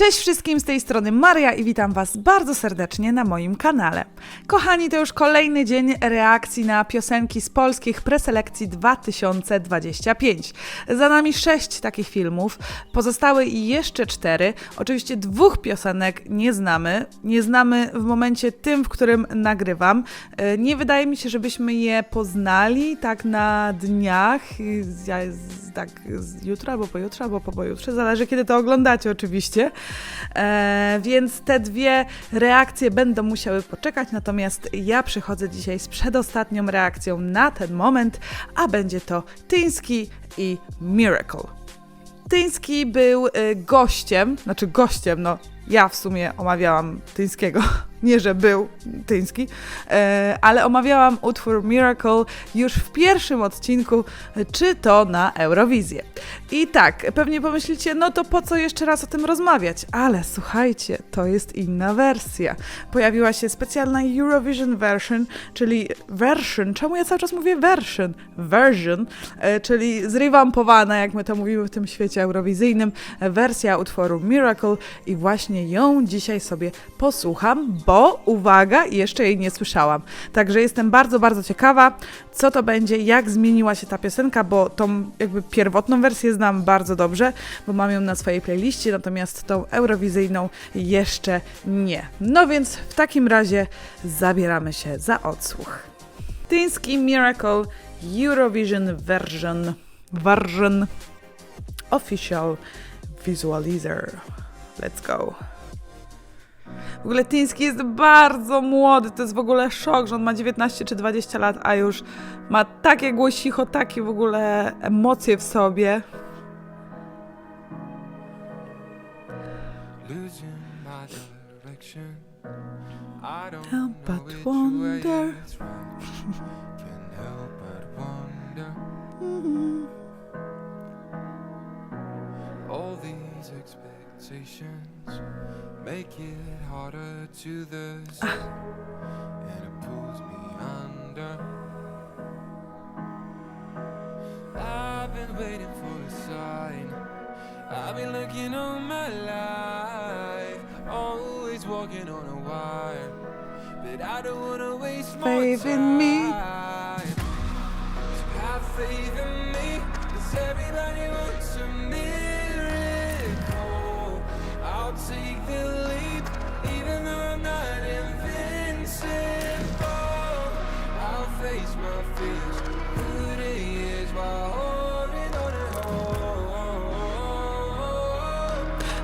Cześć wszystkim z tej strony Maria i witam Was bardzo serdecznie na moim kanale. Kochani, to już kolejny dzień reakcji na piosenki z polskich preselekcji 2025. Za nami sześć takich filmów, pozostałe jeszcze cztery. Oczywiście dwóch piosenek nie znamy. Nie znamy w momencie tym, w którym nagrywam. E, Nie wydaje mi się, żebyśmy je poznali tak na dniach, tak z jutro albo pojutrze, albo po pojutrze, zależy kiedy to oglądacie oczywiście. E, więc te dwie reakcje będą musiały poczekać, natomiast ja przychodzę dzisiaj z przedostatnią reakcją na ten moment, a będzie to Tyński i Miracle. Tyński był y, gościem, znaczy gościem, no ja w sumie omawiałam Tyńskiego, nie że był Tyński, e, ale omawiałam utwór Miracle już w pierwszym odcinku, czy to na Eurowizję. I tak, pewnie pomyślicie, no to po co jeszcze raz o tym rozmawiać? Ale słuchajcie, to jest inna wersja. Pojawiła się specjalna Eurovision version, czyli version, czemu ja cały czas mówię version? Version, e, czyli zrewampowana, jak my to mówimy w tym świecie eurowizyjnym, wersja utworu Miracle i właśnie ją dzisiaj sobie posłucham, bo uwaga, jeszcze jej nie słyszałam. Także jestem bardzo, bardzo ciekawa, co to będzie, jak zmieniła się ta piosenka, bo tą jakby pierwotną wersję znam bardzo dobrze, bo mam ją na swojej playliście, natomiast tą eurowizyjną jeszcze nie. No więc w takim razie zabieramy się za odsłuch. Tyński Miracle Eurovision version version official visualizer. Let's go. W ogóle Tyński jest bardzo młody, to jest w ogóle szok, że on ma 19 czy 20 lat, a już ma takie głosicho, takie w ogóle emocje w sobie. Help but wonder. wonder. All these expectations make it harder to the ah. and it pulls me under. I've been waiting for a sign. I've been looking all my life, always walking on a wire. But I don't wanna waste more Faith in me. Have faith in me, 'cause everybody wants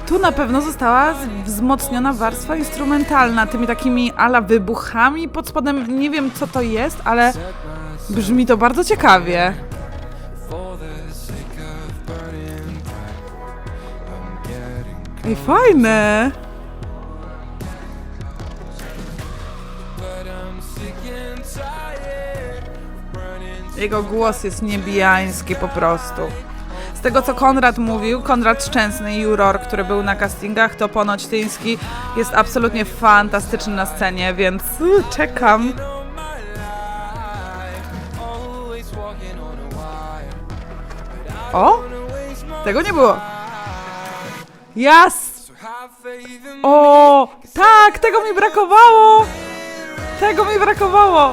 Tu na pewno została wzmocniona warstwa instrumentalna tymi takimi ala wybuchami pod spodem. Nie wiem co to jest, ale brzmi to bardzo ciekawie. I fajne. Jego głos jest niebijański po prostu. Z tego co Konrad mówił, Konrad Szczęsny, juror, który był na castingach, to ponoć Tyński jest absolutnie fantastyczny na scenie, więc czekam. O! Tego nie było. Jas! O! Tak! Tego mi brakowało! Tego mi brakowało!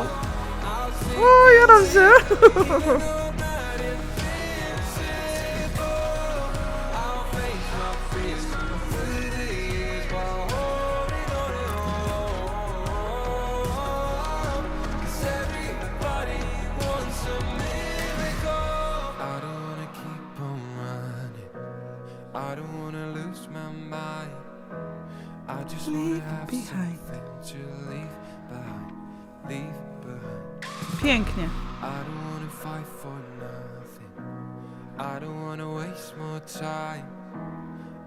O, jaram się! I don't wanna lose my mind. I just wanna Leave have behind. something to leave behind. Leave behind. Pięknie. I don't wanna fight for nothing. I don't wanna waste more time.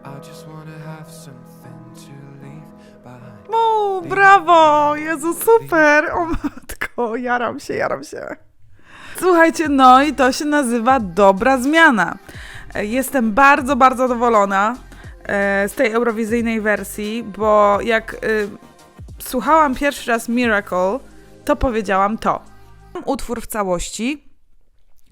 I just wanna have something to leave behind. O, brawo! Jezu, super! O matko, jaram się, jaram się. Słuchajcie, no i to się nazywa dobra zmiana. Jestem bardzo, bardzo zadowolona e, z tej eurowizyjnej wersji, bo jak e, słuchałam pierwszy raz Miracle, to powiedziałam to. Utwór w całości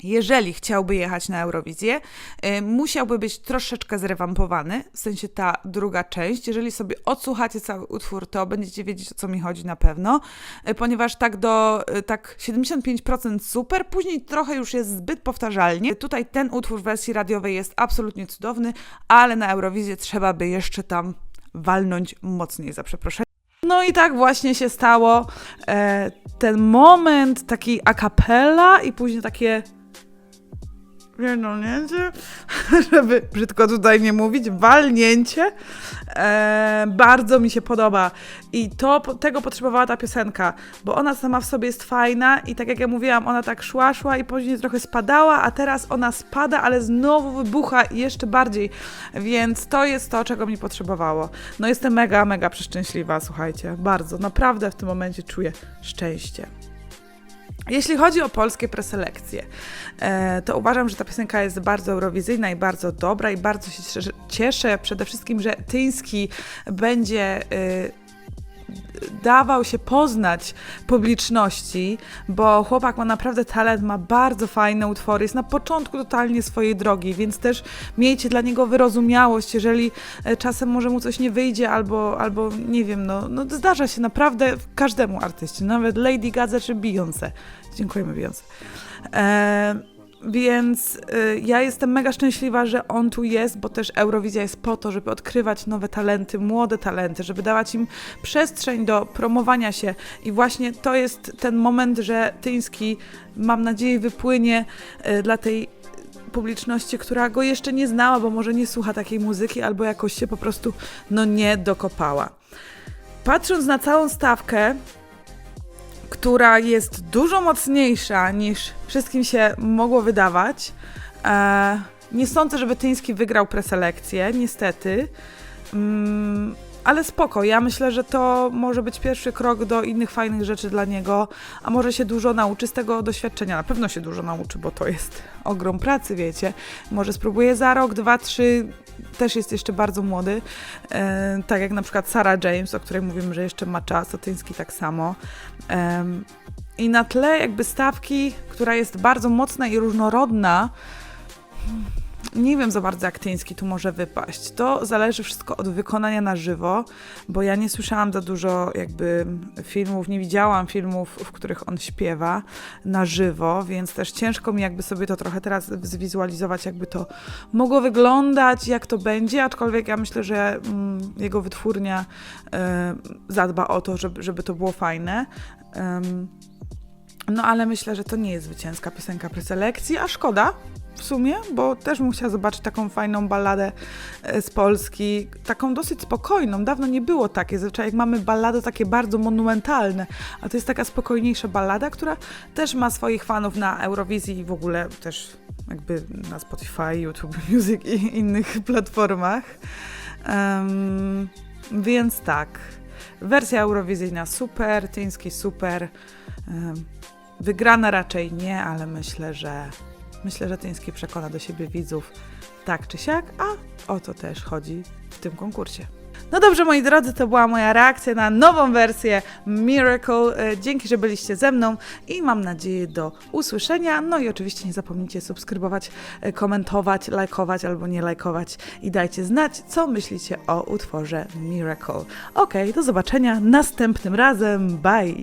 jeżeli chciałby jechać na Eurowizję, y, musiałby być troszeczkę zrewampowany, w sensie ta druga część. Jeżeli sobie odsłuchacie cały utwór, to będziecie wiedzieć, o co mi chodzi na pewno, y, ponieważ tak do y, tak 75% super, później trochę już jest zbyt powtarzalnie. Tutaj ten utwór w wersji radiowej jest absolutnie cudowny, ale na Eurowizję trzeba by jeszcze tam walnąć mocniej, za przeproszeniem. No i tak właśnie się stało. E, ten moment taki a cappella i później takie pierdolnięcie, żeby brzydko tutaj nie mówić, walnięcie. E, bardzo mi się podoba i to, tego potrzebowała ta piosenka, bo ona sama w sobie jest fajna i tak jak ja mówiłam, ona tak szła, szła i później trochę spadała, a teraz ona spada, ale znowu wybucha i jeszcze bardziej, więc to jest to, czego mi potrzebowało. No jestem mega, mega przeszczęśliwa, słuchajcie, bardzo, naprawdę w tym momencie czuję szczęście. Jeśli chodzi o polskie preselekcje, e, to uważam, że ta piosenka jest bardzo eurowizyjna i bardzo dobra i bardzo się cieszę- przede wszystkim, że Tyński będzie y, dawał się poznać publiczności, bo chłopak ma naprawdę talent, ma bardzo fajne utwory, jest na początku totalnie swojej drogi, więc też miejcie dla niego wyrozumiałość, jeżeli e, czasem może mu coś nie wyjdzie, albo, albo nie wiem, no, no zdarza się naprawdę każdemu artyście, nawet Lady Gaga czy Beyoncé. Dziękujemy Beyoncé. E, więc y, ja jestem mega szczęśliwa, że on tu jest, bo też Eurowizja jest po to, żeby odkrywać nowe talenty, młode talenty, żeby dawać im przestrzeń do promowania się. I właśnie to jest ten moment, że Tyński, mam nadzieję, wypłynie y, dla tej publiczności, która go jeszcze nie znała, bo może nie słucha takiej muzyki, albo jakoś się po prostu no nie dokopała. Patrząc na całą stawkę, która jest dużo mocniejsza niż wszystkim się mogło wydawać. E, nie sądzę, żeby Tyński wygrał preselekcję, niestety. Mm, ale spoko, ja myślę, że to może być pierwszy krok do innych fajnych rzeczy dla niego, a może się dużo nauczy z tego doświadczenia. Na pewno się dużo nauczy, bo to jest ogrom pracy, wiecie. Może spróbuje za rok, dwa, trzy, też jest jeszcze bardzo młody. E, tak jak na przykład Sarah James, o której mówimy, że jeszcze ma czas, a Tyński tak samo. Em, I na tle jakby stawki, która jest bardzo mocna i różnorodna, nie wiem za bardzo, jak Tyński tu może wypaść. To zależy wszystko od wykonania na żywo, bo ja nie słyszałam za dużo jakby filmów, nie widziałam filmów, w których on śpiewa na żywo, więc też ciężko mi jakby sobie to trochę teraz zwizualizować, jakby to mogło wyglądać, jak to będzie, aczkolwiek ja myślę, że mm, jego wytwórnia e, zadba o to, żeby, żeby to było fajne. Em, no ale myślę, że to nie jest zwycięska piosenka preselekcji, a szkoda w sumie, bo też bym chciała zobaczyć taką fajną balladę e, z Polski, taką dosyć spokojną. Dawno nie było takiej, zazwyczaj jak mamy ballady takie bardzo monumentalne, a to jest taka spokojniejsza ballada, która też ma swoich fanów na Eurowizji i w ogóle też jakby na Spotify, YouTube Music i innych platformach. Em, więc tak, wersja eurowizyjna super, tyński super. Em, Wygrana raczej nie, ale myślę, że myślę, że Tyński przekona do siebie widzów tak czy siak, a o to też chodzi w tym konkursie. No dobrze, moi drodzy, to była moja reakcja na nową wersję Miracle. E, Dzięki, że byliście ze mną i mam nadzieję do usłyszenia. No i oczywiście nie zapomnijcie subskrybować, e, komentować, lajkować albo nie lajkować i dajcie znać, co myślicie o utworze Miracle. Ok, do zobaczenia następnym razem. Bye!